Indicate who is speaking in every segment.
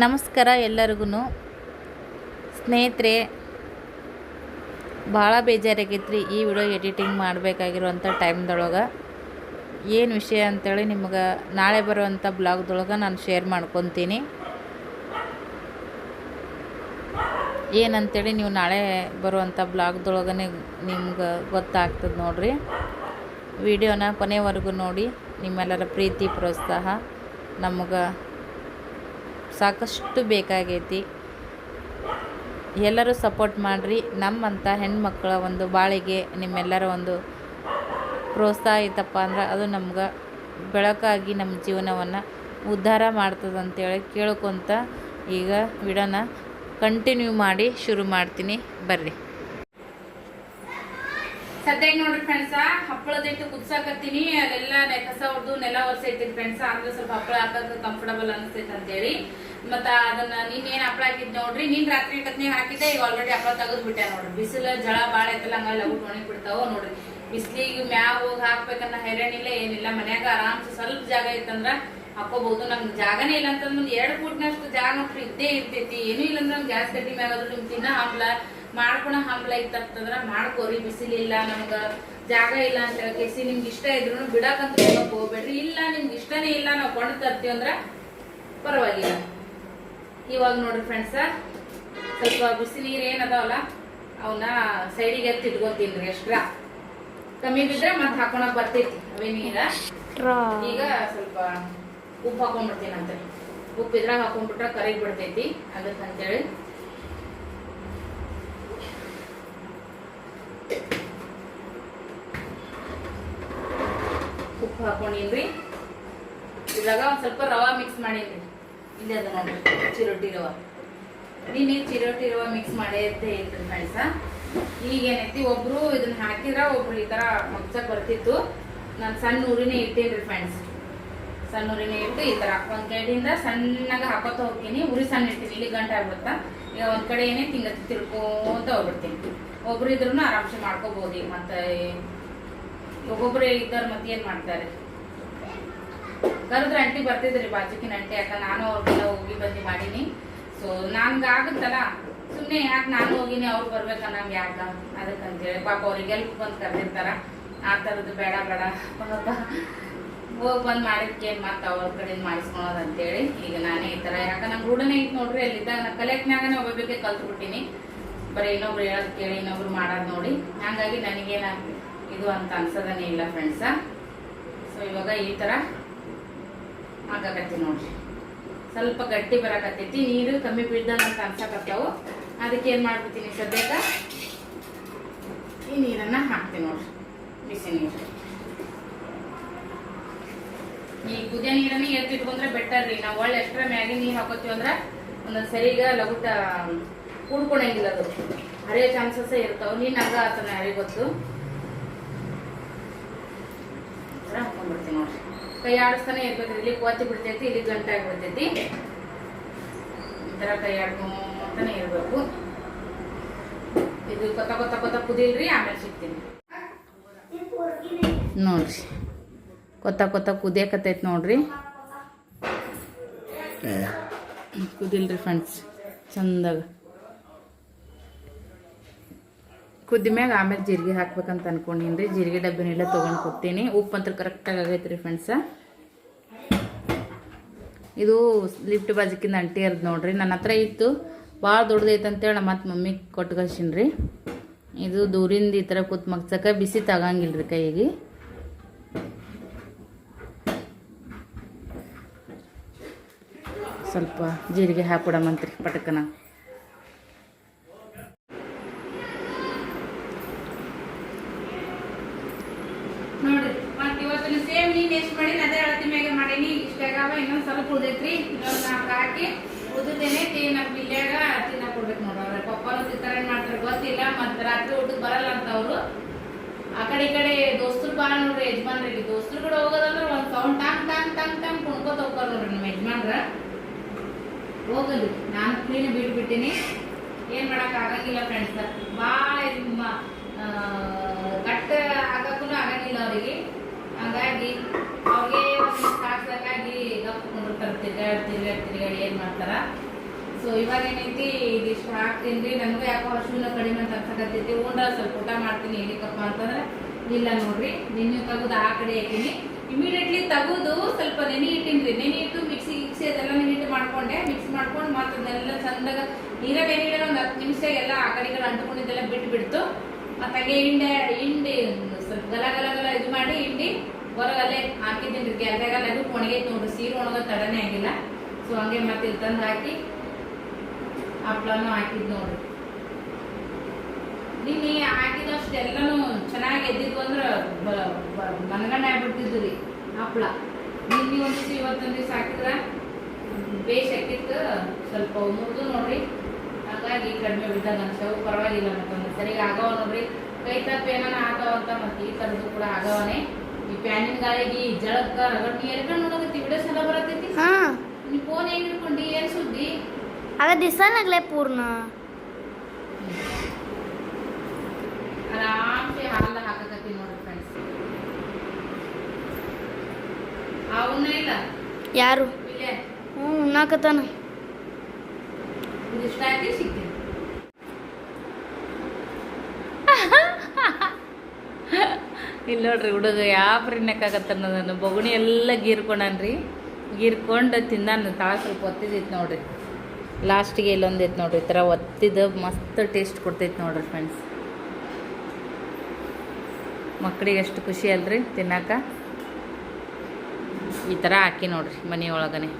Speaker 1: ನಮಸ್ಕಾರ ಎಲ್ಲರಿಗೂ ಸ್ನೇಹಿತರೆ, ಭಾಳ ಬೇಜಾರಾಗೈತ್ರಿ ಈ ವಿಡಿಯೋ ಎಡಿಟಿಂಗ್ ಮಾಡಬೇಕಾಗಿರುವಂಥ ಟೈಮ್ದೊಳಗೆ. ಏನು ವಿಷಯ ಅಂತೇಳಿ ನಿಮ್ಗೆ ನಾಳೆ ಬರುವಂಥ ಬ್ಲಾಗ್ದೊಳಗೆ ನಾನು ಶೇರ್ ಮಾಡ್ಕೊತೀನಿ. ಏನಂತೇಳಿ ನೀವು ನಾಳೆ ಬರುವಂಥ ಬ್ಲಾಗ್ದೊಳಗೇ ನಿಮ್ಗೆ ಗೊತ್ತಾಗ್ತದೆ ನೋಡ್ರಿ. ವಿಡಿಯೋನ ಕೊನೆವರೆಗೂ ನೋಡಿ, ನಿಮ್ಮೆಲ್ಲರ ಪ್ರೀತಿ, ಪ್ರೋತ್ಸಾಹ. ನಮಗೆ ಸಾಕಷ್ಟು ಬೇಕಾಗೈತಿ. ಎಲ್ಲರೂ ಸಪೋರ್ಟ್ ಮಾಡಿರಿ. ನಮ್ಮಂಥ ಹೆಣ್ಮಕ್ಳ ಒಂದು ಬಾಳಿಗೆ ನಿಮ್ಮೆಲ್ಲರ ಒಂದು ಪ್ರೋತ್ಸಾಹ ಇತ್ತಪ್ಪ ಅಂದ್ರೆ ಅದು ನಮ್ಗೆ ಬೆಳಕಾಗಿ ನಮ್ಮ ಜೀವನವನ್ನು ಉದ್ಧಾರ ಮಾಡ್ತದಂತೇಳಿ ಕೇಳ್ಕೊತ ಈಗ ವಿಡೋನ ಕಂಟಿನ್ಯೂ ಮಾಡಿ ಶುರು ಮಾಡ್ತೀನಿ. ಬರ್ರಿ.
Speaker 2: ಸದ್ಯಕ್ಕೆ ನೋಡ್ರಿ ಫ್ರೆಂಡ್ಸ ಹಪ್ಪಳದ ಇಟ್ಟು ಕುದ್ಸಾಕತ್ತೀನಿ. ಅದೆಲ್ಲ ಕಸ ಹೊಡೆದು ನೆಲ ಒರೆಸೈತೀನಿ ಫ್ರೆಂಡ್ಸ ಅಂದ್ರೆ ಸ್ವಲ್ಪ ಹಪ್ಪಳ ಹಾಕಕ್ಕೆ ಕಂಫರ್ಟಬಲ್ ಅನಿಸ್ತೈತೆ ಅಂತೇಳಿ. ಮತ್ತ ಅದನ್ನ ನೀನ್ ಏನ್ ಹಪ್ಪಳ ಹಾಕಿದ್ ನೋಡ್ರಿ, ನೀನ್ ರಾತ್ರಿ ಕತ್ನಿ ಹಾಕಿದ್ದೆ, ಈಗ ಆಲ್ರೆಡಿ ಹಪ್ಪಳ ತೆಗೆದು ಬಿಟ್ಟೆ ನೋಡ್ರಿ. ಬಿಸಿಲ, ಜಳ ಬಾಳ ಐತಲ್ಲ ಹಂಗಲ್ಲ ಲಗು ಒಣಗಿ ಬಿಡ್ತಾವ ನೋಡ್ರಿ. ಬಿಸಿಲಿಗೆ ಮ್ಯಾಗ ಹೋಗಿ ಹಾಕ್ಬೇಕನ್ನ ಹೈರಾಣಿಲ್ಲ ಏನಿಲ್ಲ, ಮನ್ಯಾಗ ಆರಾಮ್ಸೆ ಸ್ವಲ್ಪ ಜಾಗ ಇತ್ತಂದ್ರ ಹಾಕೋಬಹುದು ನಮ್ಗೆ ಜಾಗನೇ ಇಲ್ಲ ಅಂತಂದ್ರೆ ಎರಡು ಫೂಟ್ನಷ್ಟು ಜಾಗ ನೋಡ್ರಿ, ಇದ್ದೇ ಇರ್ತೈತಿ. ಏನೂ ಇಲ್ಲಂದ್ರೆ ನಮ್ಗೆ ಗ್ಯಾಸ್ ಕಟ್ಟಿ ಮ್ಯಾಗ ಆದ್ರೂ ನಿಮ್ ತಿನ್ನ ಹಂಬ್ಲ ಮಾಡ್ಕೊಳ ಹಂಬಲ ಇತ್ತಂದ್ರ ಮಾಡ್ಕೋರಿ ಬಿಸಿಲಿಲ್ಲ ನಮ್ಗ, ಜಾಗ ಇಲ್ಲ ಅಂತ ಕೇಸಿ ನಿಮ್ಗೆ ಇಷ್ಟ ಇದ್ರು ಬಿಡಕಂತ ಹೋಗ್ಬೇಡ್ರಿ. ಇಲ್ಲ, ನಿಮ್ಗೆ ಇಷ್ಟನೇ ಇಲ್ಲ ನಾವು ಕೊಂಡು ತರ್ತೀವಿ ಅಂದ್ರ ಪರವಾಗಿಲ್ಲ. ಇವಾಗ ನೋಡ್ರಿ ಫ್ರೆಂಡ್ಸ ಸ್ವಲ್ಪ ಬಿಸಿ ನೀರ್ ಏನದಾವಲ್ಲ ಅವನ್ನ ಸೈಡಿಗೆ ಎತ್ತಿ ಇಟ್ಕೊತೀನ್ರಿ ಎಷ್ಟ್ರ ಕಮ್ಮಿ ಬಿದ್ರೆ ಮತ್ತೆ ಹಾಕೊಳಕ್ ಬರ್ತೈತಿ ಅವೇ ನೀರ ಈಗ ಸ್ವಲ್ಪ ಉಪ್ಪು ಹಾಕೊಂಡ್ಬಿಡ್ತೀನಂತ ಉಪ್ಪು ಇದ್ರಾಗ ಹಾಕೊಂಡ್ಬಿಟ್ರೆ ಕರಗಿ ಬಿಡ್ತೈತಿ, ಅದಕ್ಕಂತೇಳಿ. ಉಪ್ಪು ಹಾಕೊಂಡಿನ್ರಿ ಇದ್ರಾಗ ಒಂದು ಸ್ವಲ್ಪ ರವಾ ಮಿಕ್ಸ್ ಮಾಡೀನಿ ಇಲ್ಲೇ ಅದ ಚಿರೋಟಿ ರವಾ. ನೀನು ಚಿರೋಟಿ ರವಾ ಮಿಕ್ಸ್ ಮಾಡೈತೆ ಇಲ್ರಿ ಫ್ರೆಂಡ್ಸ ಈಗ ಏನೈತಿ, ಒಬ್ರು ಇದನ್ನ ಹಾಕಿದ್ರ ಒಬ್ರು ಈ ತರ ಮಗ್ಸಕ್ ಬರ್ತಿತ್ತು. ನಾನು ಸಣ್ಣ ಊರಿನೇ ಇಟ್ಟೇನ್ರಿ ಫ್ರೆಂಡ್ಸ್ ಸಣ್ಣ ಉರಿನೇ ಇಟ್ಟು ಈ ತರ ಒಂದ್ ಕಡೆಯಿಂದ ಸಣ್ಣಗ ಹಾಕೋತ ಹೋಗ್ತೀನಿ. ಉರಿ ಸಣ್ಣ ಇಡ್ತೀನಿ, ಇಲ್ಲಿ ಗಂಟೆ ಆಗ್ಬಿಡುತ್ತಾ? ಈಗ ಒಂದ್ ಕಡೆ ಏನೇ ತಿಂಗ ತಿರ್ಕೋತ ಹೋಗ್ಬಿಡ್ತೀನಿ. ಒಬ್ರು ಇದ್ರು ಆರಾಮ್ಸೆ ಮಾಡ್ಕೋಬಹುದು ಈಗ ಮತ್ತೆ ಒಬ್ಬೊಬ್ರು ಇದ್ದವ್ರ ಮತ್ತೆ ಏನ್ ಮಾಡ್ತಾರೆ? ಕರೆದ್ರೆ ಅಂಟಿ ಬರ್ತಿದ್ರಿ ಬಾಜುಕಿನ ಅಂಟಿ, ಯಾಕ ನಾನು ಅವ್ರಿಗೆಲ್ಲ ಹೋಗಿ ಬಂದು ಮಾಡೀನಿ. ಸೊ ನಂಗ ಆಗುತ್ತಲ್ಲ ಸುಮ್ಮನೆ ಯಾಕೆ ನಾನು ಹೋಗಿನಿ, ಅವ್ರು ಬರ್ಬೇಕ ನಮ್ಗೆ ಯಾಕ? ಅದಕ್ಕಂತೇಳಿ ಪಾಪ ಅವ್ರಿಗೆ ಎಲ್ಪ್ ಬಂದು ಕರೆದಿರ್ತಾರ. ಆ ತರದ್ದು ಬೇಡ ಬೇಡ. ಪಾಪ ಹೋಗಿ ಬಂದು ಮಾಡಿದ್ಕೆ ಮತ್ತೆ ಅವ್ರ ಕಡೆ ಮಾಡಿಸ್ಕೊಳೋದು ಅಂತೇಳಿ ಈಗ ನಾನೇ ಈ ತರ. ಯಾಕ ನಂಗೆ ರೂಢನೇ ಐತೆ ನೋಡ್ರಿ, ಅಲ್ಲಿದ್ದಾಗ ನಾ ಕಲೆಕ್ಟ್ನಾಗನೇ ಒಬ್ಬೊಬ್ಬಕ್ಕೆ ಕಲ್ತ್ಬಿಟ್ಟಿನಿ. ಬರೀ ಇನ್ನೊಬ್ರು ಹೇಳೋದು ಕೇಳಿ, ಇನ್ನೊಬ್ರು ಮಾಡೋದು ನೋಡಿ. ಹಂಗಾಗಿ ನನಗೇನ ಇದು ಅಂತ ಅನ್ಸೋದನೇ ಇಲ್ಲ ಫ್ರೆಂಡ್ಸ ಸೊ ಇವಾಗ ಈ ಥರ ಆಗಕತ್ತಿ ನೋಡ್ರಿ. ಸ್ವಲ್ಪ ಗಟ್ಟಿ ಬರಕತ್ತೈತಿ, ನೀರು ಕಮ್ಮಿ ಬೀಳ್ದಂಗ ಅಂತ ಅನ್ಸಕತ್ತಾವು. ಅದಕ್ಕೆ ಏನು ಮಾಡ್ಬಿಡ್ತೀನಿ ಸದ್ಯಕ್ಕ? ಈ ನೀರನ್ನ ಹಾಕ್ತೀನಿ ನೋಡ್ರಿ, ಬಿಸಿ ನೀರು. ಈ ಕುದಿಯ ನೀರನ್ನ ಎತ್ತಿಟ್ಕೊಂಡ್ರೆ ಬೆಟರ್ ರೀ. ನಾವು ಒಳ್ಳೆ ಎಕ್ಸ್ಟ್ರಾ ಮ್ಯಾಗಿ ನೀರು ಹಾಕೋತೀವಿ ಅಂದ್ರೆ ಒಂದೊಂದು ಸರಿಗ ಲಘುಟ ಕೂಡ್ಕೊಳಂಗಿಲ್ಲ ಅದು. ಹರಿಯೋ ಚಾನ್ಸಸ್ಸೇ ಇರ್ತಾವೆ. ನೀನ್ ಹಂಗ ಆತನ ಯಾರಿಗೆ ಗೊತ್ತು ಈ ಥರ ನೋಡ್ರಿ. ಕೈ ಆಡಿಸ್ತಾನೆ ಇರ್ಬೇಕು ಇಲ್ಲಿ ಕೋತಿ ಬಿಡ್ತೈತಿ ಇಲ್ಲಿ ಗಂಟಾಗಿ ಬಿಡ್ತೈತಿ ಈ ತರ ಕೈ ಆಡ್ಕೊಂತಾನೆ ಇರ್ಬೇಕು. ಇದು ಕೊತ್ತ ಕೊತ್ತ ಕೊತ್ತ ಕುದಿಲ್ರಿ ಆಮೇಲೆ ಸಿಗ್ತೀನಿ. ನೋಡ್ರಿ. ಕೊತ್ತ ಕೊತ್ತ ಕುದಿಯಕತ್ತೈತಿ ನೋಡ್ರಿ. ಕುದಿಲ್ರಿ ಫ್ರೆಂಡ್ಸ್ ಚಂದಾಗ. ಕುದ್ದಿಮ್ಯಾಗ ಆಮೇಲೆ ಜೀರಿಗೆ ಹಾಕ್ಬೇಕಂತ ಅನ್ಕೊಂಡಿನ್ರಿ ಜೀರಿಗೆ ಡಬ್ಬಿನೆಲ್ಲ ತೊಗೊಂಡು ಕೊಡ್ತೀನಿ. ಉಪ್ಪು ಅಂತ ಕರೆಕ್ಟಾಗಿ ಆಗೈತೆ ರೀ ಫ್ರೆಂಡ್ಸ ಇದು ಲಿಫ್ಟ್ ಬಾಜಿಕಿಂದ ಅಂಟಿ ಅರ್ದು ನೋಡ್ರಿ. ನನ್ನ ಹತ್ರ ಇತ್ತು. ಭಾಳ ದೊಡ್ಡದೈತೆ ಅಂತೇಳಿ ನಮ್ಮ ಮತ್ತೆ ಮಮ್ಮಿಗೆ ಕೊಟ್ಟು ಕಳ್ಸೀನಿ ಇದು ದೂರಿಂದ ಈ ಥರ ಕೂತ್ ಮಗ್ಸಕ್ಕೆ ಬಿಸಿ ತಗಂಗಿಲ್ಲ ರೀ ಕೈಗೆ. ಸ್ವಲ್ಪ ಜೀರಿಗೆ ಹಾಕ್ಬಿಡಮಂತ್ರಿ ಪಟಕನ ನೋಡ್ರಿ ಮತ್ ಇವತ್ತಿನ ಸೇಮ್ ನೀನ್ ಎಷ್ಟು ಮಾಡಿ ಅದೇ ಅಳತಿ ಮ್ಯಾಗೆ ಮಾಡೀನಿ ಇಷ್ಟಾಗವ ಇನ್ನೊಂದ್ ಸ್ವಲ್ಪ ಉಳ್ದೈತ್ರಿ. ಇನ್ನೊಂದು ನಾಲ್ಕು ಹಾಕಿ ಉದ್ದೇನೆ ತಿನ್ನ ಬಿಲ್ಯಾಗ ತಿನ್ನ ಕೊಡ್ಬೇಕು ನೋಡ್ರಿ ಪಪ್ಪನು ಏನ್ ಮಾಡ್ತಾರೆ ಗೊತ್ತಿಲ್ಲ ಮತ್ ರಾತ್ರಿ ಊಟಕ್ಕೆ ಬರಲ್ಲ ಅಂತ ಅವರು. ಆ ಕಡೆ ಈ ಕಡೆ ದೋಸ್ತರು ಬಾಳ ನೋಡ್ರಿ ಯಜಮಾನ್ರಿಗೆ ದೋಸ್ತರು ಕೂಡ ಹೋಗೋದಂದ್ರ ಒಂದು ಸೌಂಡ್ ಟಾಂಗ್ ಟಾಂಗ್, ಟಂಗ್ ಟಂಗ್ ಕುಣ್ಕೋತ ಹೋಗ್ತಾರ ನೋಡ್ರಿ ನಮ್ಮ ಯಜಮಾನ್ರ. ಹೋಗಲಿ, ನಾನು ಕ್ಲೀನ್ ಬಿಟ್ಬಿಟ್ಟಿನಿ. ಏನು ಮಾಡಕ್ ಆಗಂಗಿಲ್ಲ ಫ್ರೆಂಡ್ಸ್ ಭಾಳ ಕಟ್ ಹಾಕಕ್ಕೂ ಆಗಂಗಿಲ್ಲ ಅವರಿಗೆ. ಹಂಗಾಗಿ ಅವ್ರಿಗೆ ಒಂದು ಸಾಕ್ಸಾಗಿ ಗಪ್ ಕುಂಡಿರ್ತಾರೆ ತಿರ್ಗ
Speaker 3: ತಿರ್ಗಾಡಿ ತಿರ್ಗಾಡಿ ತಿರ್ಗಾಡಿ ಏನು ಮಾಡ್ತಾರ? ಸೊ ಇವಾಗ ಏನೈತಿ ಇದಿಷ್ಟು ಹಾಕ್ತೀನಿ ನನಗೂ ಯಾಕೋ ಹಸುವಿನ ಕಡಿಮೆ ಅಂತ ಅನ್ಸಕತ್ತೈತಿ. ಉಂಡ್ರ ಸ್ವಲ್ಪ ಊಟ ಮಾಡ್ತೀನಿ ಏನಕ್ಕಪ್ಪ ಅಂತಂದ್ರೆ, ಇಲ್ಲ ನೋಡ್ರಿ ನಿನ್ನೆ ತೆಗೆದು ಆ ಕಡೆ ಹಾಕಿನಿ. ಇಮಿಡಿಯೇಟ್ಲಿ ತೆಗೆದು, ಸ್ವಲ್ಪ ನೆನೆ ರೀ ನೆನೆ ಇಟ್ಟು ಮಿಕ್ಸಿ ಗಿಕ್ಸಿ ಅದೆಲ್ಲ ನೆನಿಟ್ಟು ಮಾಡ್ಕೊಂಡೆ. ಮಿಕ್ಸ್ ಮಾಡ್ಕೊಂಡು ಮತ್ತೆ ಅದನ್ನೆಲ್ಲ ಚಂದಾಗ, ನೀರಾಗ ಎಣ್ಣೆ ಒಂದು ಹತ್ತು ನಿಮಿಷ ಎಲ್ಲ ಆ ಕಡೆ ಕಡೆ ಅಂಟ್ಕೊಂಡಿದ್ದೆಲ್ಲ ಬಿಟ್ಟು ಬಿಡ್ತು ಮತ್ತೆ ಹಾಗೆ ಹಿಂಡೆ, ಹಿಂಡಿ ಸ್ವಲ್ಪ ಗಲ ಗಲ ಗಲ ಇದು ಮಾಡಿ ಹಿಂಡಿ ಹೊರಗಲ್ಲೇ ಹಾಕಿದ್ದೀನಿ ಗ್ಯಾಸ್ದಾಗಲ್ಲ ಅದು ಒಣಗೈತೆ ನೋಡ್ರಿ. ಸೀರೆ ಒಣಗ ತಡನೇ ಆಗಿಲ್ಲ. ಸೊ ಹಂಗೆ ಮತ್ತೆ ಇಲ್ಲಿ ತಂದು ಹಾಕಿ ಹಪ್ಳನೂ ಹಾಕಿದ್ ನೋಡ್ರಿ. ನಿನ್ನೆ ಹಾಕಿದಷ್ಟು ಎಲ್ಲಾನು ಚೆನ್ನಾಗಿ ಎದ್ದಿದ್ವು ಅಂದ್ರೆ ಮನಗಂಡ ಆಗ್ಬಿಡ್ತಿದ್ವು ರೀ ಹಪ್ಳ. ನಿನ್ನೆ ಒಂದು ದಿವಸ ಇವತ್ತೊಂದು ದಿವಸ ಹಾಕಿದ್ರ ಬೇಷ್ ಹಾಕಿತ್ತು. ಸ್ವಲ್ಪ ಮುರಿದು ನೋಡ್ರಿ. ಹಾಗಾಗಿ ಕಡಿಮೆ ಬಿದ್ದಾಗ ಅನ್ಸವು ಪರವಾಗಿಲ್ಲ ಮತ್ತೊಂದು ಸರಿಗೆ ಆಗವ ನೋಡ್ರಿ. ಕೈ ತಪ್ಪ ಏನಾನ ಆಗವ ಅಂತ ಮತ್ತೆ ಈ ಥರದ್ದು ಕೂಡ ಆಗವನೆ. ಈ ಪ್ಯಾನಿನ ಗಾಳಿಗೆ ಜಳಕ್ಕ ರಗಡ್ ನೀ ಎಲ್ಕೊಂಡು ನೋಡಕತ್ತಿ? ವಿಡಿಯೋಸ್ ಎಲ್ಲ ಬರತೈತಿ?
Speaker 1: ಹಾ.
Speaker 3: ನೀ ಫೋನ್ ಹೆಂಗ್ ಹಿಡ್ಕೊಂಡಿ? ಏನ್ ಸುದ್ದಿ?
Speaker 1: ಆಗ ದಿಸಾನಾಗ್ಲೇ ಪೂರ್ಣ.
Speaker 3: ಆರಾಮ್ಸೆ ಹಾಲ ಹಾಕಕತ್ತಿ ನೋಡ್ರಿ ಫ್ರೆಂಡ್ಸ್ ಅವನ್ನ ಇಲ್ಲ?
Speaker 1: ಯಾರು? ಹ್ಞೂ ಉಣ್ಣಾಕತ್ತಾನ.
Speaker 3: ಇಷ್ಟ ಹಾಕಿ ಸಿಗ್ತೀನಿ
Speaker 2: ಇಲ್ಲಿ ನೋಡ್ರಿ ಹುಡುಗ ಯಾವ ನೆಕ್ಕಾಗತ್ತ ನಾನು ಬೊಗುಣಿ ಎಲ್ಲ ಗೀರ್ಕೊಂಡನ್ರಿ. ಗೀರ್ಕೊಂಡು ತಿಂದಾನ, ತಾಳ ಸ್ವಲ್ಪ ಒತ್ತಿದ್ದೈತೆ ನೋಡ್ರಿ. ಲಾಸ್ಟಿಗೆ ಇಲ್ಲೊಂದು ಐತೆ ನೋಡ್ರಿ, ಈ ಥರ ಒತ್ತಿದ ಮಸ್ತ್ ಟೇಸ್ಟ್ ಕೊಡ್ತೈತೆ ನೋಡ್ರಿ ಫ್ರೆಂಡ್ಸ್ ಮಕ್ಕಳಿಗೆ ಎಷ್ಟು ಖುಷಿ ಅಲ್ರಿ ತಿನ್ನಾಕ? ಈ ಥರ ಹಾಕಿ ನೋಡ್ರಿ ಮನೆಯೊಳಗನೆ.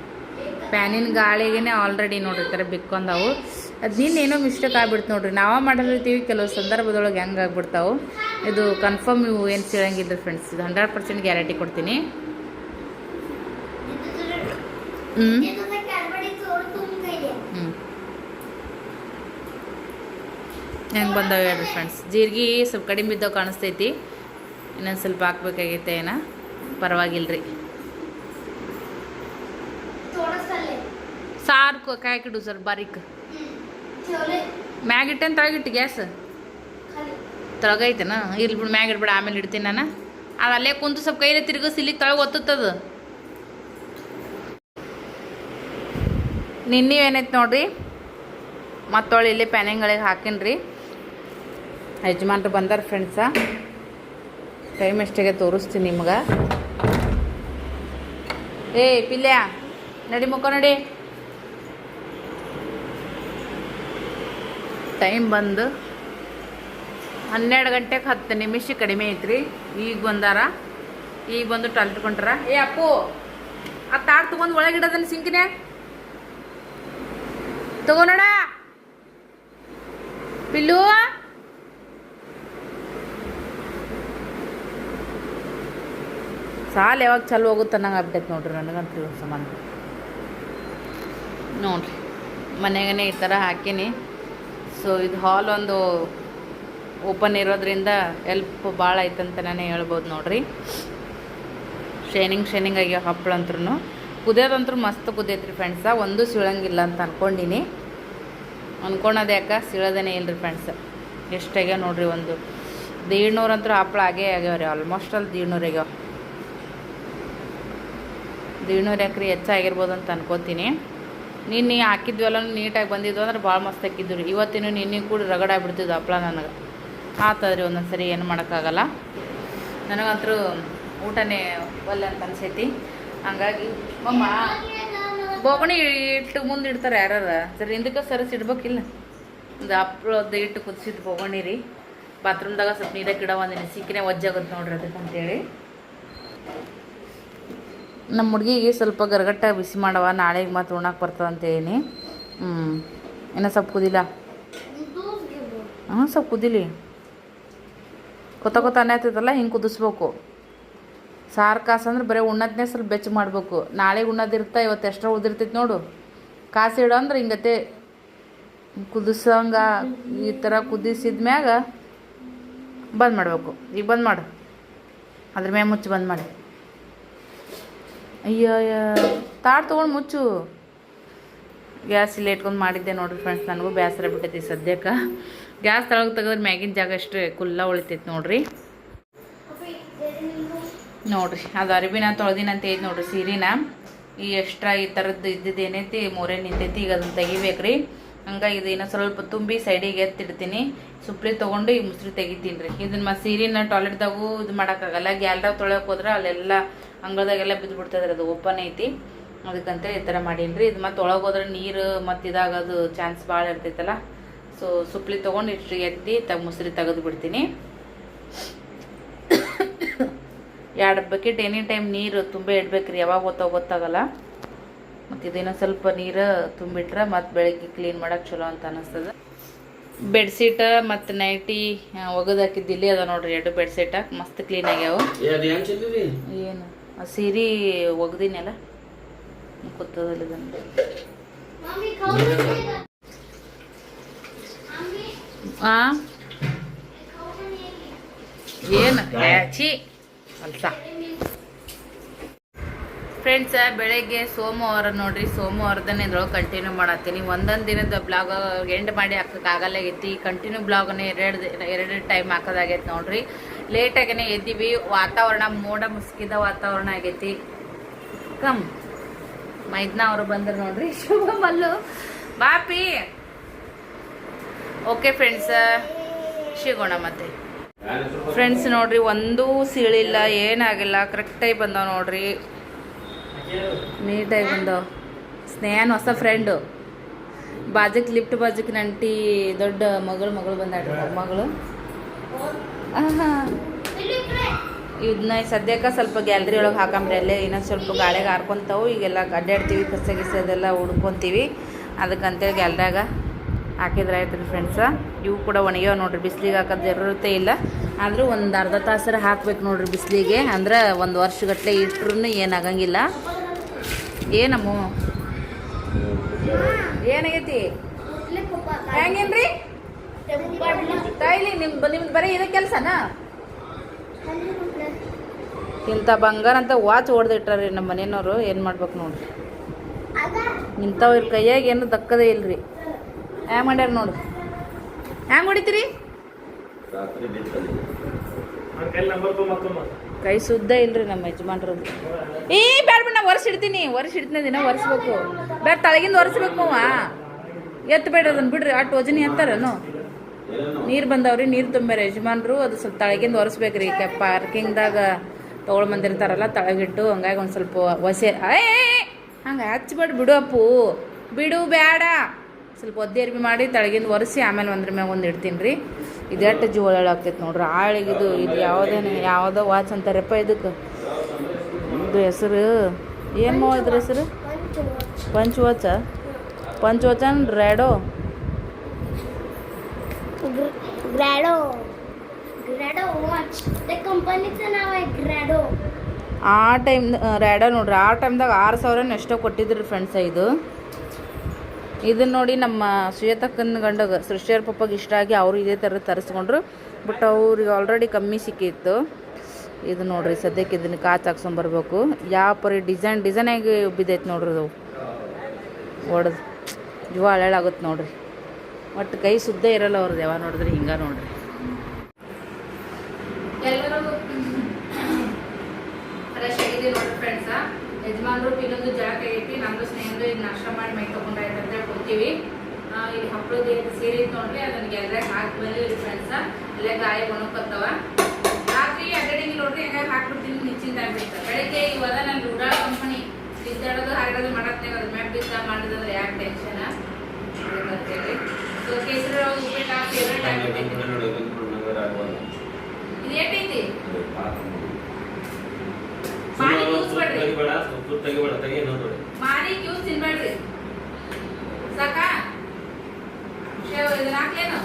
Speaker 2: ಪ್ಯಾನಿನ ಗಾಳಿಗೆನೆ ಆಲ್ರೆಡಿ ನೋಡ್ರಿ, ಈ ಥರ ಬಿಕ್ಕೊಂಡವು. ಅದು ನಿನ್ನೇನೋ ಮಿಸ್ಟೇಕ್ ಆಗ್ಬಿಡ್ತು ನೋಡ್ರಿ. ನಾವು ಮಾಡಿರ್ತೀವಿ, ಕೆಲವು ಸಂದರ್ಭದೊಳಗೆ ಹೆಂಗೆ ಆಗ್ಬಿಡ್ತಾವೆ. ಇದು ಕನ್ಫರ್ಮ್ ಇವು ಏನು ಸಿಳಂಗಿಲ್ಲ ಫ್ರೆಂಡ್ಸ್ ಇದು ಹಂಡ್ರೆಡ್ ಪರ್ಸೆಂಟ್ ಗ್ಯಾರಂಟಿ ಕೊಡ್ತೀನಿ. ಹ್ಞೂ ಹೆಂಗೆ ಬಂದಾವೆ ಹೇಳ್ರಿ ಫ್ರೆಂಡ್ಸ್ ಜೀರಿಗೆ ಸ್ವಲ್ಪ ಕಡಿಮೆ ಬಿದ್ದಾವ ಕಾಣಿಸ್ತೈತಿ. ಇನ್ನೊಂದು ಸ್ವಲ್ಪ ಹಾಕ್ಬೇಕಾಗೈತೆ ಏನ? ಪರವಾಗಿಲ್ರಿ. ಸಾರು ಕಾಯ್ಕಿಡು ಸರ್ ಬಾರೀಕ್ ಮ್ಯಾಗ ಇಟ್ಟೇನು ತಳಗಿಟ್ಟು ಗ್ಯಾಸ್? ತೊಳಗೈತೆನ? ಇರ್ಲಿ ಬಿಡು ಮ್ಯಾಗ ಇಡ್ಬಿಡು ಆಮೇಲೆ ಇಡ್ತೀನಿ ನಾನು. ಅದು ಅಲ್ಲೇ ಕುಂತು ಸ್ವಲ್ಪ ಕೈಲೇ ತಿರುಗಿಸಿ ಇಲ್ಲಿ ತೊಳಗೆ ಒತ್ತುತ್ತದು. ನಿನ್ನೆ ಏನೈತೆ ನೋಡ್ರಿ? ಮತ್ತೊಳ ಇಲ್ಲಿ ಪ್ಯಾನಿಂಗಳಿಗೆ ಹಾಕಿನ್ರಿ. ಯಜಮಾನ್ರು ಬಂದಾರ ಫ್ರೆಂಡ್ಸ ಟೈಮ್ ಎಷ್ಟಿಗೆ ತೋರಿಸ್ತೀನಿ ನಿಮ್ಗೆ. ಏಯ್ ಪಿಲ್ಯ ನಡಿ ಮುಖ ನಡಿ. ಟೈಮ್ ಬಂದು ಹನ್ನೆರಡು ಗಂಟೆಗೆ ಹತ್ತು ನಿಮಿಷ ಕಡಿಮೆ ಐತ್ರಿ. ಈಗ ಬಂದಾರ. ಈಗ ಬಂದು ಟಲ್ಟ್ಕೊಂಡ್ರ ಏ ಅಪ್ಪು, ಆ ತಾಡ್ ತಗೊಂಡು ಒಳಗಿಡೋದನ್ನ ಸಿಂಕಿನೇ? ತಗೋನೋಡ ಪಿಲ್ಲು. ಸಾಲ ಯಾವಾಗ ಚಲೋ ಹೋಗುತ್ತೆ ಅನ್ನಂಗೆ ಆಗ್ಬಿಟ್ಟೈತೆ ನೋಡ್ರಿ ನನಗಂತೂ ಸಮಾನ ನೋಡ್ರಿ. ಮನೆಗೇ ಈ ಥರ ಹಾಕೀನಿ. ಸೊ ಇದು ಹಾಲ್ ಒಂದು ಓಪನ್ ಇರೋದ್ರಿಂದ ಎಲ್ಪ್ ಭಾಳ ಐತಂತ ನಾನೇ ಹೇಳ್ಬೋದು ನೋಡ್ರಿ. ಶೈನಿಂಗ್ ಶೈನಿಂಗ್ ಆಗ್ಯಾವ ಹಪ್ಪಳ ಅಂತ್ರು ಕುದಿಯೋದಂತ್ರು ಮಸ್ತ್ ಕುದೈತ್ರಿ ಫ್ರೆಂಡ್ಸ ಒಂದು ಸಿಳಂಗಿಲ್ಲ ಅಂತ ಅನ್ಕೊಂಡಿನಿ. ಅಂದ್ಕೊಳೋದು ಯಾಕೆ? ಸಿಳೋದೇನೆ ಇಲ್ಲರಿ ಫ್ರೆಂಡ್ಸ ಎಷ್ಟಾಗ್ಯಾವ ನೋಡ್ರಿ ಒಂದು. ದೀಡ್ನೂರು ಅಂತೂ ಹಪ್ಪಳ ಆಗೇ ಆಗ್ಯಾವ ರೀ. ಆಲ್ಮೋಸ್ಟ್ ಅಲ್ಲಿ ದೀಡ್ನೂರು ಆಗ್ಯಾವ. ದೀಡ್ನೂರು ಯಾಕ್ರಿ? ಹೆಚ್ಚಾಗಿರ್ಬೋದು ಅಂತ ಅನ್ಕೋತೀನಿ. ನಿನ್ನೆ ಹಾಕಿದ್ವಲ್ಲ ನೀಟಾಗಿ ಬಂದಿದ್ವು ಅಂದ್ರೆ ಭಾಳ ಮಸ್ತ್ ಹಾಕಿದ್ವು ಇವತ್ತಿನ ನಿನ್ನೆ ಕೂಡ ರಗಡಾಗ್ಬಿಡ್ತಿದ್ವು ಹಪ್ಳ ನನಗೆ. ಆತದ್ರಿ ಒಂದೊಂದು ಸರಿ ಏನು ಮಾಡೋಕ್ಕಾಗಲ್ಲ. ನನಗಂತರೂ ಊಟನೇ ಒಲ್ಲೆ ಅಂತ ಅನ್ಸೈತಿ. ಹಂಗಾಗಿ ಮಮ್ಮ, ಬೋಗಣಿ ಇಟ್ಟು ಮುಂದೆ ಇಡ್ತಾರೆ ಯಾರು ಸರಿ, ಹಿಂದಕ್ಕೆ ಸರಿಸಿ ಇಡ್ಬೇಕಿಲ್ಲ ಒಂದು ಹಪ್ಳದ್ದು ಇಟ್ಟು ಕುದಿಸಿದ್ದು ಬೋಗಣಿ ರೀ. ಬಾತ್ರೂಮ್ದಾಗ ಸ್ವಲ್ಪ ನೀರಾಗಿ ಗಿಡ ಒಂದಿನ ಸಿಕ್ಕಿನೇ ಒಜ್ಜಾಗುತ್ತೆ ನೋಡ್ರಿ ಅದಕ್ಕೆ ಅಂತೇಳಿ ನಮ್ಮ ಹುಡುಗಿಗೆ ಸ್ವಲ್ಪ ಗರಗಟ್ಟ ಬಿಸಿ ಮಾಡವ ನಾಳೆಗೆ ಮತ್ತೆ ಉಣ್ಣಕ್ಕೆ ಬರ್ತದೆ ಅಂತೇಳಿ ಹ್ಞೂ ಇನ್ನೂ ಸ್ವಲ್ಪ ಕುದಿಲ್ಲ ಹಾಂ ಸ್ವಲ್ಪ ಕುದಿಲಿ. ಕೊತ್ತ ಕೊತ್ತ ಅನ್ನತ್ತೈತಲ್ಲ ಹಿಂಗೆ ಕುದಿಸ್ಬೇಕು. ಸಾರು ಕಾಸು ಅಂದ್ರೆ ಬರೀ ಉಣ್ಣದ್ನೇ ಸ್ವಲ್ಪ ಬೆಚ್ಚ ಮಾಡಬೇಕು. ನಾಳೆಗೆ ಉಣ್ಣದಿರ್ತ ಇವತ್ತು ಎಷ್ಟರ ಉದಿರ್ತೈತೆ ನೋಡು. ಕಾಸು ಇಡೋ ಅಂದ್ರೆ ಹಿಂಗತ್ತೆ ಕುದಿಸಂಗ ಈ ಥರ ಕುದಿಸಿದ ಮ್ಯಾಗ ಬಂದ್ ಮಾಡಬೇಕು. ಈಗ ಬಂದ್ ಮಾಡು. ಅದ್ರ ಮ್ಯಾಗ ಮುಚ್ಚಿ ಬಂದ್ ಮಾಡಿ. ಅಯ್ಯೋ ತಾಡ್ ತೊಗೊಂಡು ಮುಚ್ಚು. ಗ್ಯಾಸ್ ಇಲ್ಲಿ ಇಟ್ಕೊಂಡು ಮಾಡಿದ್ದೆ ನೋಡ್ರಿ ಫ್ರೆಂಡ್ಸ್ ನನಗೂ ಬೇಸರ ಬಿಟ್ಟೈತಿ ಸದ್ಯಕ್ಕೆ. ಗ್ಯಾಸ್ ತಳಗೆ ತೆಗೆದ್ರೆ ಮ್ಯಾಗಿನ ಜಾಗ ಅಷ್ಟು ಕುಲ್ಲ ಉಳಿತೈತಿ ನೋಡ್ರಿ. ನೋಡ್ರಿ, ಅದು ಅರಿಬಿನ ತೊಳೆದಿನ ಅಂತ ಐತಿ ನೋಡ್ರಿ ಸೀರಿನ. ಈ ಎಕ್ಸ್ಟ್ರಾ ಈ ಥರದ್ದು ಇದ್ದಿದ್ದು ಏನೈತಿ, ಮೂರೇ ನಿಂತೈತಿ, ಈಗ ಅದನ್ನು ತೆಗಿಬೇಕ್ರಿ. ಹಂಗಾಗಿ ಇನ್ನೂ ಸ್ವಲ್ಪ ತುಂಬಿ ಸೈಡಿಗೆ ಎತ್ತಿಡ್ತೀನಿ. ಸುಪ್ಲಿ ತೊಗೊಂಡು ಈ ಮುಸ್ರಿ ತೆಗಿತೀನಿ ರೀ. ಇದನ್ನ ಮತ್ತು ಸೀರಿನ ಟಾಯ್ಲೆಟ್ದಾಗೂ ಇದು ಮಾಡೋಕ್ಕಾಗಲ್ಲ. ಗ್ಯಾಲ್ರಾಗ ತೊಳಕ್ಕೆ ಹೋದ್ರೆ ಅಲ್ಲೆಲ್ಲ ಅಂಗಳದಾಗೆಲ್ಲ ಬಿದ್ದು ಬಿಡ್ತದ್ರಿ ಅದು ಓಪನ್ ಐತಿ. ಅದಕ್ಕಂತೇಳಿ ಈ ಥರ ಮಾಡೀನಿ ರೀ. ಇದು ಮತ್ತೆ ಒಳಗೆ ಹೋದ್ರೆ ನೀರು ಮತ್ತು ಇದಾಗೋದು ಚಾನ್ಸ್ ಭಾಳ ಇರ್ತೈತಲ್ಲ. ಸೊ ಸುಪ್ಲಿ ತೊಗೊಂಡು ಇಷ್ಟು ಎತ್ತಿ ತಗ ಮುಸ್ರಿ ತೆಗೆದು ಬಿಡ್ತೀನಿ. ಎರಡು ಬಕೆಟ್ ಎನಿ ಟೈಮ್ ನೀರು ತುಂಬ ರೀ ಯಾವಾಗ ಗೊತ್ತಾಗ ಗೊತ್ತಾಗಲ್ಲ. ಮತ್ತು ಇದನ್ನ ಸ್ವಲ್ಪ ನೀರು ತುಂಬಿಟ್ರೆ ಮತ್ತು ಬೆಳಗ್ಗೆ ಕ್ಲೀನ್ ಮಾಡೋಕೆ ಚಲೋ ಅಂತ ಅನ್ನಿಸ್ತದೆ ಬೆಡ್ಶೀಟ ಮತ್ತು ನೈಟಿ ಒಗದು ಹಾಕಿದ್ದಿಲ್ಲಿ ಅದ ನೋಡ್ರಿ ಎರಡು ಬೆಡ್ಶೀಟ ಮಸ್ತ್ ಕ್ಲೀನ್ ಆಗ್ಯಾವ. ಏನು ಆ ಸೀರೆ ಒಗ್ದಿನಲ್ಲ? ಗೊತ್ತದಲ್ಲ ಇದನ್ನು. ಆ? ಏನು? ಚಿ ಅಲ್ಸ. ಫ್ರೆಂಡ್ಸ್ ಬೆಳಗ್ಗೆ ಸೋಮವಾರ ನೋಡ್ರಿ. ಸೋಮವಾರದನ್ನೇ ಇದ್ರೊಳಗೆ ಕಂಟಿನ್ಯೂ ಮಾಡತ್ತೀನಿ. ಒಂದೊಂದು ದಿನದ ಬ್ಲಾಗ್ ಎಂಡ್ ಮಾಡಿ ಹಾಕೋಕ್ಕಾಗಲ್ಲ ಆಗೈತಿ ಕಂಟಿನ್ಯೂ ಬ್ಲಾಗನ್ನೇ ಎರಡು ಎರಡು ಟೈಮ್ ಹಾಕೋದಾಗೈತಿ ನೋಡ್ರಿ. ಲೇಟಾಗೇ ಎದ್ದೀವಿ. ವಾತಾವರಣ ಮೋಡ ಮುಸ್ಕಿದ ವಾತಾವರಣ ಆಗೈತಿ. ಕಮ್ ಮೈದ್ನ ಅವರು ಬಂದ್ರು ನೋಡ್ರಿ. ಶುಭ ಮಲ್ಲು. ಬಾಪಿ. ಓಕೆ ಫ್ರೆಂಡ್ಸ್ ಸಿಗೋಣ ಮತ್ತೆ. ಫ್ರೆಂಡ್ಸ್ ನೋಡ್ರಿ, ಒಂದೂ ಸೀಳಿಲ್ಲ, ಏನಾಗಿಲ್ಲ. ಕರೆಕ್ಟಾಗಿ ಬಂದವ ನೋಡ್ರಿ. ನೀಟಾಗಿ ಬಂದು ಸ್ನೇಹನ್ ಹೊಸ ಫ್ರೆಂಡು ಬಾಜಕ್ ಲಿಫ್ಟ್ ಬಾಜಕ್ ನಂಟಿ ದೊಡ್ಡ ಮಗಳು ಮಗಳು ಬಂದಾಡ್ರಿ ಮಗಳು? ಇದನ್ನ ಸದ್ಯಕ್ಕೆ ಸ್ವಲ್ಪ ಗ್ಯಾಲ್ರಿ ಒಳಗೆ ಹಾಕಂಬ್ರಿ. ಅಲ್ಲೇ ಇನ್ನೊಂದು ಸ್ವಲ್ಪ ಗಾಳಿಗೆ ಹಾರ್ಕೊತಾವು ಈಗೆಲ್ಲ ಅಡ್ಡಾಡ್ತೀವಿ ಕಸ ಗಿಸ ಅದೆಲ್ಲ ಹುಡ್ಕೊತೀವಿ ಅದಕ್ಕಂತೇಳಿ ಗ್ಯಾಲ್ರಿಯಾಗ ಹಾಕಿದ್ರೆ ಆಯ್ತು ಫ್ರೆಂಡ್ಸ ಇವು ಕೂಡ ಒಣಗ್ಯಾವ ನೋಡ್ರಿ. ಬಿಸ್ಲಿಗೆ ಹಾಕೋದು ಜರೂರತೆ ಇಲ್ಲ. ಆದರೂ ಒಂದು ಅರ್ಧ ತಾಸರ ಹಾಕ್ಬೇಕು ನೋಡ್ರಿ ಬಿಸಿಲಿಗೆ. ಅಂದ್ರೆ ಒಂದು ವರ್ಷಗಟ್ಟಲೆ ಇಟ್ರೂ ಏನಾಗಂಗಿಲ್ಲ ಏನಮ್ಮ? ಏನಾಗೈತಿ? ಹೆಂಗೇನ್ರಿ? ತಾಯಿಲಿ ನಿಮ್ ನಿಮ್ದು ಬರೀ ಇದ ಕೆಲಸನಾ? ಇಂಥ ಬಂಗಾರ ಅಂತ ವಾಚ್ ಹೊಡೆದಿಟ್ಟಾರ್ರಿ ನಮ್ಮ ಮನೆಯವರು, ಏನು ಮಾಡ್ಬೇಕು ನೋಡ್ರಿ. ಇಂಥವ್ರ ಕೈಯಾಗ ಏನು ದಕ್ಕದೇ ಇಲ್ರಿ. ಹ್ಯಾಂಗ ಮಾಡ್ಯಾರ ನೋಡ್ರಿ ಹ್ಯಾಂಗ ಹೊಡಿತೀರಿ? ಕೈ ಸುದ್ದ ಇಲ್ರಿ ನಮ್ಮ ಯಜಮಾನ್ರದ್ದು. ಏ ಬೇಡ ಬಿಡ, ನಾ ವರ್ಷ ಇಡ್ತೀನಿ ದಿನ ಒರೆಸ್ಬೇಕು. ಬ್ಯಾಡ, ತಳಗಿಂದ ಒರೆಸ್ಬೇಕು ಅವ ಎತ್ತು ಬೇಡ ಅದನ್ನ ಬಿಡ್ರಿ ಅಷ್ಟು ವಜನಿ ಅಂತಾರನು ನೀರು ಬಂದವ್ರಿ, ನೀರು ತುಂಬ್ಯಾರ ಯಜಮಾನ್ರು, ಅದು ಸ್ವಲ್ಪ ತಳಗಿಂದ ಒರೆಸ್ಬೇಕ್ರಿ. ಕೆ ಪಾರ್ಕಿಂಗ್ದಾಗ ತೊಗೊಳ್ ಬಂದಿರ್ತಾರಲ್ಲ ತಳಗಿಟ್ಟು, ಹಂಗಾಗಿ ಒಂದು ಸ್ವಲ್ಪ ಒಸೆ ಏ ಹಂಗೆ ಹಚ್ಬೇಡ ಬಿಡು ಅಪ್ಪು. ಬಿಡು ಬೇಡ ಸ್ವಲ್ಪ ಒದ್ದೆ ಅರ್ಬಿ ಮಾಡಿ, ತಳಗಿಂದ ಒರೆಸಿ, ಆಮೇಲೆ ಒಂದ್ರ ಮ್ಯಾಗ ಒಂದು ಇಡ್ತೀನಿ ರೀ ಇದೆಟ್ಟು ಜೋಳ ಆಗ್ತೈತೆ ನೋಡ್ರಿ. ಆಳಿಗಿದು ಇದು ಯಾವುದೇನು ಯಾವುದೋ ವಾಚ್ ಅಂತಾರಪ್ಪ ಇದಕ್ಕೆ. ಇದು ಹೆಸರು ಏನು ಮಾವ ಇದ್ರ ಹೆಸರು? ಪಂಚವಾಚ. ವಾಚ ರ್ಯಾಡೋ?
Speaker 1: ಗ್ರ್ಯಾಡೋ. ರ್ಯಾಡೋ
Speaker 2: ಆ ಟೈಮ್ ರ್ಯಾಡೋ ನೋಡ್ರಿ. ಆ ಟೈಮ್ದಾಗ ಆರು ಸಾವಿರ ಎಷ್ಟೋ ಕೊಟ್ಟಿದ್ರಿ ಫ್ರೆಂಡ್ಸ ಇದು. ಇದನ್ನ ನೋಡಿ ನಮ್ಮ ಶ್ವೇತಕ್ಕನ ಗಂಡಗ ಸೃಷ್ಟಿಯರ್ ಪಪ್ಪಗೆ ಇಷ್ಟ ಆಗಿ ಅವರು ಇದೇ ಥರ ತರಿಸ್ಕೊಂಡ್ರು. ಬಟ್ ಅವ್ರಿಗೆ ಆಲ್ರೆಡಿ ಕಮ್ಮಿ ಸಿಕ್ಕಿತ್ತು. ಇದು ನೋಡ್ರಿ ಸದ್ಯಕ್ಕೆ ಇದನ್ನ ಕಾಚ್ ಹಾಕ್ಸ್ಕೊಂಬರ್ಬೇಕು ಯಾವ ಪರಿ ಡಿಸೈನ್ ಆಗಿ ಬಿದ್ದೈತೆ ನೋಡ್ರಿ ಅದು. ಹೊಡೆದು ಜೀವ ಹಳೇಳಾಗುತ್ತೆ ನೋಡ್ರಿ. ಒಟ್ಟು ಕೈ ಸುದ್ದ ಇರಲ್ಲ ಅವ್ರದ್ದು ಯಾವ ನೋಡಿದ್ರೆ ಹಿಂಗೆ ನೋಡ್ರಿ. ಎಲ್ಲರೂ ಯಜಮಾನ್ರು ಇನ್ನೊಂದು ಜಳಕ ಐತಿ ನಮ್ದು ಸ್ನೇಹಿತರು ಇದು ನಾಷ್ಟ ಮಾಡಿ ಮೈ ತಗೊಂಡಾಯ್ತು ಅಂತ ಹೇಳಿ ಕೊಡ್ತೀವಿ ಇಲ್ಲಿ ಹಪ್ಪಳದ ಸೀರೆ ತೊಗೊಂಡ್ರಿ ಅದನ್ನ ಹಾಕಿ ಹಾಕ್ಮೇಲೆ ಫ್ರೆಂಡ್ಸ ಅಲ್ಲೇ ಗಾಯ ಒಣಕತ್ತವ ರಾತ್ರಿ ಅಡ್ಡಾಡಿಗೆ ನೋಡ್ರಿ ಹೆಂಗಾಗಿ ಹಾಕ್ಬಿಡ್ತೀನಿ ನಿಶ್ಚಿಂತ ಆಗ್ಬಿಡ್ತ ಬೆಳಗ್ಗೆ ಇವಾಗ ನಾನು ರೂಢಾ ಕಂಪನಿ ಬಿದ್ದಾಡೋದು ಹಾಡೋದು ಮಾಡತ್ನಾಗ ಅದ್ರ ಮ್ಯಾಪ್ ಬಿದ್ದ ಮಾಡಿದ್ರೆ ಯಾಕೆ ಟೆನ್ಷನ್ ಅದಕ್ಕಂತೇಳಿ. ಸೊ ಕೇಸರಿ ಉಪ್ಪಿಟ್ಟು ಫೇವ್ರೇಟ್ ಆಗ್ಬಿಟ್ಟೈತಿ ಇದು ಏಟೈತಿ ಯೂಸ್ ಮಾಡ್ರಿ
Speaker 4: ತೆಗಿಬೇಡ ಸುತ್ತ ತೆಗಿಬೇಡ ತೆಗಿ ಇನ್ನೊಂದು
Speaker 2: ಮಾರಿ ಯೂಸ್ ತಿನ್ಬೇಡ್ರಿ ಸಾಕಾ ಶೇವ್ ಇದನ್ನ ಹಾಕ್ಲೇನು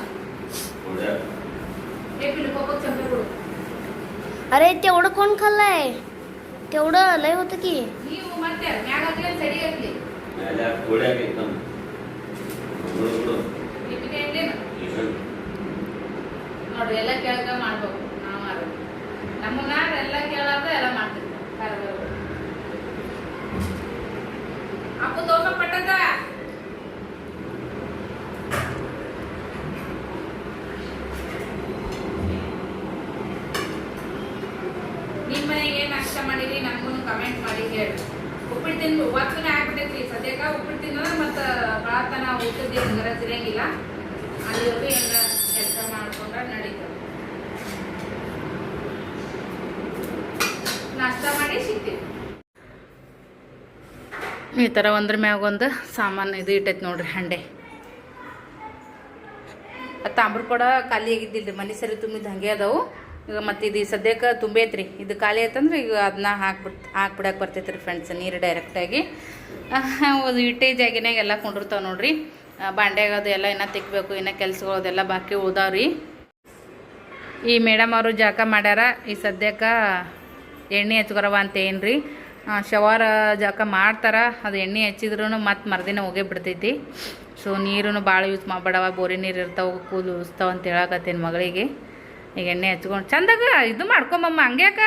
Speaker 2: हे पिलू पप्पा चंपे पडू
Speaker 1: अरे तेवढं कोण खाल्लंय तेवढं लय होतं की
Speaker 2: ನೀವು ಮತ್ತೆ ಮ್ಯಾಗ ಹಾಕ್ಲಿ ಸಡಿ ಹಾಕ್ಲಿ
Speaker 4: ಮೇಲೆ ಗೋಡ್ಯಾಗ ಐತಮ್ಮ ಬಿಡು ಬಿಡು
Speaker 2: ನಿಮಗೆ ಏನ್ಲೇನು
Speaker 4: ಈಗ
Speaker 2: ನೋಡ್ರಿ ಎಲ್ಲ ಕೇಳ್ಕ ಮಾಡ್ಬೇಕು ನಾವು ನಮ್ಮನ್ನ ಎಲ್ಲ ಕೇಳಾರ್ದ ಎಲ್ಲ ಮಾಡ್ತೀವಿ ಅಪ್ಪು ತೋಮ ಪಟ್ಟದ ನಿಮ್ಮ ಮನೆಗೆ ಏನು ನಾಷ್ಟ ಮಾಡಿರಿ ನಮಗೂ ಕಮೆಂಟ್ ಮಾಡಿ ಹೇಳಿ. ಉಪ್ಪಿಟ್ಟು ತಿಂದು ಒತ್ತನೆ ಸದ್ಯಕ್ಕ ಸದ್ಯಕ್ಕೆ ಉಪ್ಪಿಟ್ಟು ತಿನ್ನೋದ್ರೆ ಮತ್ತು ಭಾಳ ತನ ಊಟದ ಏನು ಗರಜ್ ಇರಂಗಿಲ್ಲ. ಅಲ್ಲಿವರೆಗೂ ಏನಾರ ಕೆಲಸ ಮಾಡ್ಕೊಂಡ್ರೆ ನಡೀತದೆ. ನಾಷ್ಟ ಮಾಡಿ ಈ ಥರ ಒಂದ್ರ ಮ್ಯಾಗ ಒಂದು ಸಾಮಾನು ಇದು ಇಟ್ಟೈತೆ ನೋಡ್ರಿ ಹಂಡೆ. ತಾಮ್ರ ಕೊಡ ಖಾಲಿ ಆಗಿದ್ದಿಲ್ರಿ, ಮನೆ ಸರಿ ತುಂಬಿದ್ದು ಹಂಗೆ ಅದಾವು. ಈಗ ಮತ್ತು ಇದು ಸದ್ಯಕ್ಕೆ ತುಂಬೈತ್ರಿ ಇದು ಖಾಲಿ ಆಯ್ತಂದ್ರೆ ಈಗ ಅದನ್ನ ಹಾಕ್ಬಿಟ್ ಹಾಕ್ಬಿಡಕ್ಕೆ ಬರ್ತೈತೆ ರೀ ಫ್ರೆಂಡ್ಸ್ ನೀರು ಡೈರೆಕ್ಟಾಗಿ ಅದು ಇಟ್ಟೇ ಜಾಗಿನಾಗ ಎಲ್ಲ ಕೊಂಡಿರ್ತಾವೆ ನೋಡ್ರಿ. ಅದು ಎಲ್ಲ ಇನ್ನೂ ತಿಕ್ಕಬೇಕು ಇನ್ನೂ ಕೆಲ್ಸಗಳದೆಲ್ಲ ಬಾಕಿ ಉಳ್ದಾವ್ರಿ ಈ ಮೇಡಮ್ ಅವರು ಜಾಕ ಮಾಡ್ಯಾರ, ಈ ಸದ್ಯಕ್ಕೆ ಎಣ್ಣೆ ಹಚ್ಕೊರವ ಅಂತ ಏನ್ರಿ. ಶವಾರ ಜಾಕ ಮಾಡ್ತಾರ. ಅದು ಎಣ್ಣೆ ಹಚ್ಚಿದ್ರೂ ಮತ್ತೆ ಮರ್ದಿನ ಹೋಗೇ ಬಿಡ್ತೈತಿ ಸೊ ನೀರು ಭಾಳ ಯೂಸ್ ಮಾಡಬೇಡವ. ಬೋರಿ ನೀರು ಇರ್ತಾವೆ, ಕೂದಲು ಉಸ್ತಾವ ಅಂತ ಹೇಳಕತ್ತೇನು ಮಗಳಿಗೆ. ಈಗ ಎಣ್ಣೆ ಹಚ್ಕೊಂಡು ಚಂದಾಗ, ಇದು ಮಾಡ್ಕೊಂಬಮ್ಮ ಹಂಗ್ಯಾಕ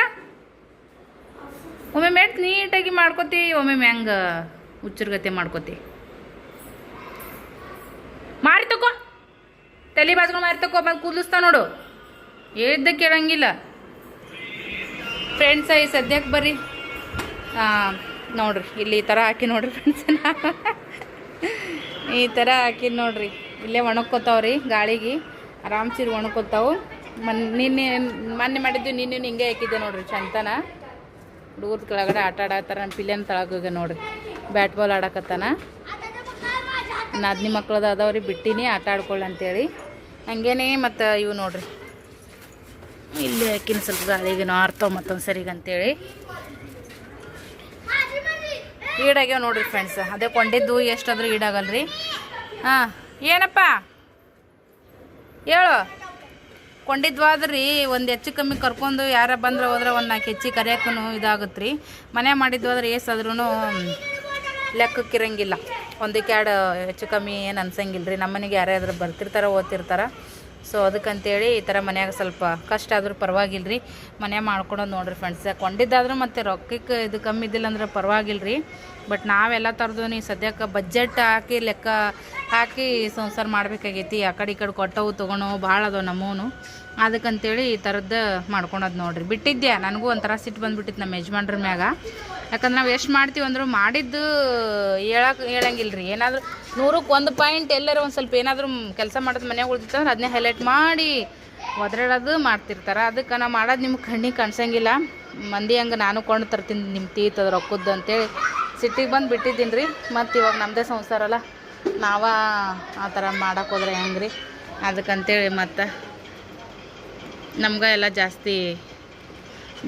Speaker 2: ಒಮ್ಮೆ ಮೆಟ್ ನೀಟಾಗಿ ಮಾಡ್ಕೋತಿ, ಒಮ್ಮೆ ಹೆಂಗೆ ಉಚ್ಚುರ್ಗತೆ ಮಾಡ್ಕೋತಿ. ಮಾರಿ ತಕೋ. ತಲೆ ಬಾಜ್ಕೊಂಡು ಮಾರಿ ತಕೋ, ಬಂದು ಕೂದಲಿಸ್ತಾ ನೋಡು. ಏದ್ದ ಕೇಳಂಗಿಲ್ಲ. ಫ್ರೆಂಡ್ಸ ಈ ಸದ್ಯಕ್ಕೆ ಬರ್ರಿ. ನೋಡ್ರಿ, ಇಲ್ಲಿ ಈ ಥರ ಹಾಕಿ ನೋಡ್ರಿ ಫ್ರೆಂಡ್ಸ್ ಈ ಥರ ಹಾಕಿ ನೋಡ್ರಿ, ಇಲ್ಲೇ ಒಣಕೋತಾವ್ರಿ ಗಾಳಿಗೆ ಆರಾಮ್ ಒಣಕೋತಾವು ಮನ್, ನಿನ್ನೆ, ಮೊನ್ನೆ ಮಾಡಿದ್ದು ನಿನ್ನೆ ಹಿಂಗೆ ಹಾಕಿದ್ದೆ ನೋಡ್ರಿ ಚಂತನ. ಹುಡುಗರ ಕೆಳಗಡೆ ಆಟ ಆಡತ್ತಾರ ನಮ್ಮ ಪಿಲ್ಯನ್ ತಳಗೋಗ ನೋಡ್ರಿ ಬ್ಯಾಟ್ ಬಾಲ್ ಆಡಕತ್ತಾನ. ನಾದ್ನಿ ಮಕ್ಳದ ಅದಾವ್ರಿ, ಬಿಟ್ಟಿನಿ, ಆಟ ಆಡ್ಕೊಳ್ಳಿ ಅಂತೇಳಿ. ಹಂಗೇನೆ ಮತ್ತು ಇವು ನೋಡ್ರಿ. ಇಲ್ಲಿ ಹಾಕಿನ ಸ್ವಲ್ಪ ಗಾಳಿಗೆ ನಾರ್ತಾವ ಮತ್ತೊಂದು ಸರಿಗೆ ಅಂತೇಳಿ. ಈಡಾಗ್ಯಾವ ನೋಡ್ರಿ ಫ್ರೆಂಡ್ಸ್ ಅದೇ ಕೊಂಡಿದ್ದು ಎಷ್ಟಾದ್ರೂ ಈಡಾಗಲ್ರಿ. ಹಾಂ, ಏನಪ್ಪ? ಹೇಳು. ಕೊಂಡಿದ್ವಾದ್ರಿ ಒಂದು ಹೆಚ್ಚು ಕಮ್ಮಿ ಕರ್ಕೊಂಡು ಯಾರ ಬಂದ್ರೆ ಹೋದ್ರೆ ಒಂದು ನಾಲ್ಕು ಹೆಚ್ಚಿಗೆ ಕರೆಯಕ್ಕೂ ಇದಾಗುತ್ತೆ ರೀ ಮನೆ ಮಾಡಿದ್ವಾದ್ರೆ ಏಸಾದ್ರೂ ಲೆಕ್ಕಕ್ಕಿರಂಗಿಲ್ಲ ಒಂದಕ್ಕೆ ಎರಡು ಹೆಚ್ಚು ಕಮ್ಮಿ ಏನು ಅನ್ಸಂಗಿಲ್ಲ ರೀ ನಮ್ಮನೆಗೆ ಯಾರ್ಯಾದ್ರು ಬರ್ತಿರ್ತಾರೆ, ಓದ್ತಿರ್ತಾರ. ಸೊ ಅದಕ್ಕಂತೇಳಿ ಈ ಥರ ಮನ್ಯಾಗ ಸ್ವಲ್ಪ ಕಷ್ಟ ಆದರೂ ಪರವಾಗಿಲ್ಲ ರೀ ಮನೆ ಮಾಡ್ಕೊಳೋದು ನೋಡ್ರಿ ಫ್ರೆಂಡ್ಸ್ ಕೊಂಡಿದ್ದಾದ್ರೂ ಮತ್ತು ರೊಕ್ಕಕ್ಕೆ ಇದು ಕಮ್ಮಿ ಇದ್ದಿಲ್ಲ ಅಂದ್ರೆ ಪರವಾಗಿಲ್ಲ ರೀ ಬಟ್ ನಾವೆಲ್ಲ ಥರದ್ದು ನೀವು ಸದ್ಯಕ್ಕೆ ಬಜೆಟ್ ಹಾಕಿ ಲೆಕ್ಕ ಹಾಕಿ ಸಂಸಾರ ಮಾಡಬೇಕಾಗೈತಿ. ಆ ಕಡೆ ಈ ಕಡೆ ಕೊಟ್ಟವು ತೊಗೊಳೋ ಭಾಳ ಅದಾವೆ ನಮ್ಮವನು ಅದಕ್ಕಂತೇಳಿ ಈ ಥರದ್ದು ಮಾಡ್ಕೊಳೋದು ನೋಡ್ರಿ. ಬಿಟ್ಟಿದ್ದೆ ನನಗೂ ಒಂಥರ ಸಿಟ್ಟು ಬಂದುಬಿಟ್ಟಿತ್ತು ನಮ್ಮ ಯಜಮಾನ್ರ ಮ್ಯಾಗ. ಯಾಕಂದ್ರೆ ನಾವು ಎಷ್ಟು ಮಾಡ್ತೀವಿ ಅಂದರೂ ಮಾಡಿದ್ದು ಹೇಳಕ್ಕೆ ಹೇಳಂಗಿಲ್ಲ ರೀ ಏನಾದರೂ ನೂರಕ್ಕೆ ಒಂದು ಪಾಯಿಂಟ್ ಎಲ್ಲರೂ ಒಂದು ಸ್ವಲ್ಪ ಏನಾದರೂ ಕೆಲಸ ಮಾಡೋದು ಮನ್ಯಾಗ ಉಳ್ದಿತ್ತಂದ್ರೆ ಅದನ್ನೇ ಹೈಲೈಟ್ ಮಾಡಿ ಒದರಾಡೋದು ಮಾಡ್ತಿರ್ತಾರೆ. ಅದಕ್ಕೆ ನಾವು ಮಾಡೋದು ನಿಮ್ಗೆ ಕಣ್ಣಿಗೆ ಕಾಣಿಸಂಗಿಲ್ಲ. ಮಂದಿ ಹಂಗೆ ನಾನು ಕೊಂಡು ತರ್ತೀನಿ ನಿಮ್ಮ ತೀತದ ರೊಕ್ಕದ್ದು ಅಂತೇಳಿ ಸಿಟ್ಟಿಗೆ ಬಂದು ಬಿಟ್ಟಿದ್ದೀನಿ ರೀ ಮತ್ತು ಇವಾಗ ನಮ್ಮದೇ ಸಂಸಾರ ಅಲ್ಲ. ನಾವ ಆ ಥರ ಮಾಡೋಕ್ಕೋದ್ರೆ ಹೆಂಗೆ ರೀ ಅದಕ್ಕಂತೇಳಿ ಮತ್ತು ನಮ್ಗೆ ಎಲ್ಲ ಜಾಸ್ತಿ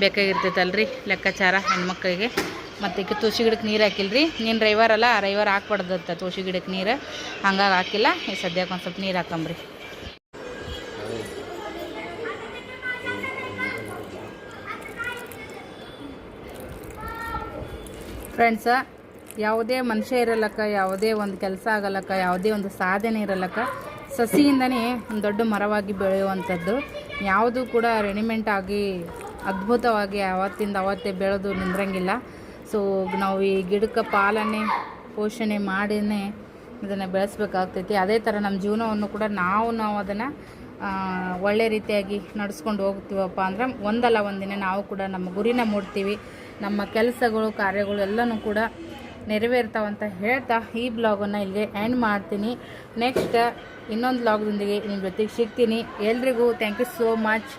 Speaker 2: ಬೇಕಾಗಿರ್ತೈತಲ್ರಿ ಲೆಕ್ಕಾಚಾರ ಹೆಣ್ಮಕ್ಳಿಗೆ. ಮತ್ತು ಈಗ ತುಳಸಿ ಗಿಡಕ್ಕೆ ನೀರು ಹಾಕಿಲ್ರಿ. ನೀನು ರೈವರ್ ಅಲ್ಲ ರೈವರ್ ಹಾಕ್ಬಾರ್ದತ್ತ ತುಳಸಿ ಗಿಡಕ್ಕೆ ನೀರು. ಹಂಗಾಗಿ ಹಾಕಿಲ್ಲ, ಈ ಸದ್ಯಕ್ಕೆ ಒಂದು ಸ್ವಲ್ಪ ನೀರು ಹಾಕಂಬ್ರಿ. ಫ್ರೆಂಡ್ಸ ಯಾವುದೇ ಮನುಷ್ಯ ಇರಲಕ್ಕ, ಯಾವುದೇ ಒಂದು ಕೆಲಸ ಆಗಲ್ಲಕ್ಕ ಯಾವುದೇ ಒಂದು ಸಾಧನೆ ಇರಲಕ್ಕ ಸಸಿಯಿಂದನೇ ಒಂದು ದೊಡ್ಡ ಮರವಾಗಿ ಬೆಳೆಯುವಂಥದ್ದು. ಯಾವುದು ಕೂಡ ರೆಡಿಮೆಂಟ್ ಆಗಿ ಅದ್ಭುತವಾಗಿ ಅವತ್ತಿಂದ ಅವತ್ತೇ ಬೆಳೆದು ನಿಂದ್ರಂಗಿಲ್ಲ. ಸೊ ನಾವು ಈ ಗಿಡಕ್ಕೆ ಪಾಲನೆ, ಪೋಷಣೆ ಮಾಡಿನೇ ಇದನ್ನು ಬೆಳೆಸ್ಬೇಕಾಗ್ತೈತಿ. ಅದೇ ಥರ ನಮ್ಮ ಜೀವನವನ್ನು ಕೂಡ ನಾವು ನಾವು ಅದನ್ನು ಒಳ್ಳೆ ರೀತಿಯಾಗಿ ನಡೆಸ್ಕೊಂಡು ಹೋಗ್ತೀವಪ್ಪ ಅಂದ್ರೆ ಒಂದಲ್ಲ ಒಂದಿನ ನಾವು ಕೂಡ ನಮ್ಮ ಗುರಿನ ಮೂಡ್ತೀವಿ. ನಮ್ಮ ಕೆಲಸಗಳು, ಕಾರ್ಯಗಳು ಎಲ್ಲನೂ ಕೂಡ ನೆರವೇರ್ತಾವಂತ ಹೇಳ್ತಾ ಈ ಬ್ಲಾಗನ್ನು ಇಲ್ಲಿಗೆ ಎಂಡ್ ಮಾಡ್ತೀನಿ. ನೆಕ್ಸ್ಟ್ ಇನ್ನೊಂದು ಬ್ಲಾಗ್ದೊಂದಿಗೆ ನಿಮ್ಮ ಜೊತೆಗೆ ಸಿಗ್ತೀನಿ. ಎಲ್ರಿಗೂ ಥ್ಯಾಂಕ್ ಯು ಸೋ ಮಚ್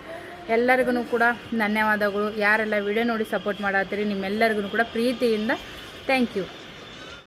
Speaker 2: ಎಲ್ಲರಿಗೂ ಕೂಡ ಧನ್ಯವಾದಗಳು. ಯಾರೆಲ್ಲ ವಿಡಿಯೋ ನೋಡಿ ಸಪೋರ್ಟ್ ಮಾಡತ್ತೀರಿ ನಿಮ್ಮೆಲ್ಲರಿಗೂ ಕೂಡ ಪ್ರೀತಿಯಿಂದ ಥ್ಯಾಂಕ್ ಯು